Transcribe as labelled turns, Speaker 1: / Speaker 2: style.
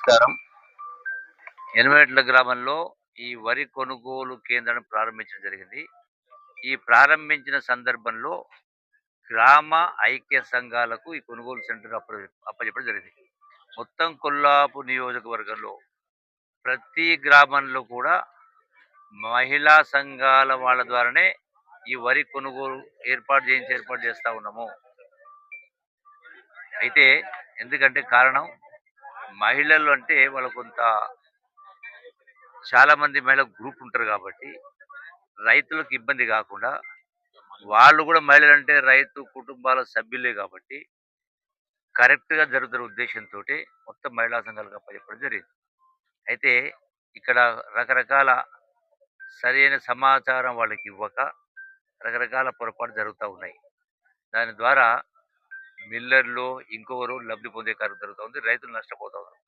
Speaker 1: నమస్కారం. ఎనిమిట్ల గ్రామంలో ఈ వరి కొనుగోలు కేంద్రాన్ని ప్రారంభించడం జరిగింది. ఈ ప్రారంభించిన సందర్భంలో గ్రామ ఐక్య సంఘాలకు ఈ కొనుగోలు సెంటర్ అప్ప అప్పచెప్పడం జరిగింది. మొత్తం కొల్లాపు నియోజకవర్గంలో ప్రతి గ్రామంలో కూడా మహిళా సంఘాల వాళ్ళ ద్వారానే ఈ వరి కొనుగోలు ఏర్పాటు చేయించి ఏర్పాటు చేస్తూ ఉన్నాము. అయితే ఎందుకంటే కారణం మహిళలు అంటే వాళ్ళ కొంత చాలామంది మహిళ గ్రూప్ ఉంటారు కాబట్టి రైతులకు ఇబ్బంది కాకుండా వాళ్ళు కూడా మహిళలు అంటే రైతు కుటుంబాల సభ్యులే కాబట్టి కరెక్ట్గా జరుగుతున్న ఉద్దేశంతో మొత్తం మహిళా సంఘాలుగా అప్పచెప్పడం జరిగింది. అయితే ఇక్కడ రకరకాల సరైన సమాచారం వాళ్ళకి ఇవ్వక రకరకాల పొరపాటు జరుగుతూ ఉన్నాయి. దాని ద్వారా మిల్లర్లు ఇంకొకరు లబ్ధి పొందే కార్యం జరుగుతూ ఉంది. రైతులు నష్టపోతా ఉన్నారు.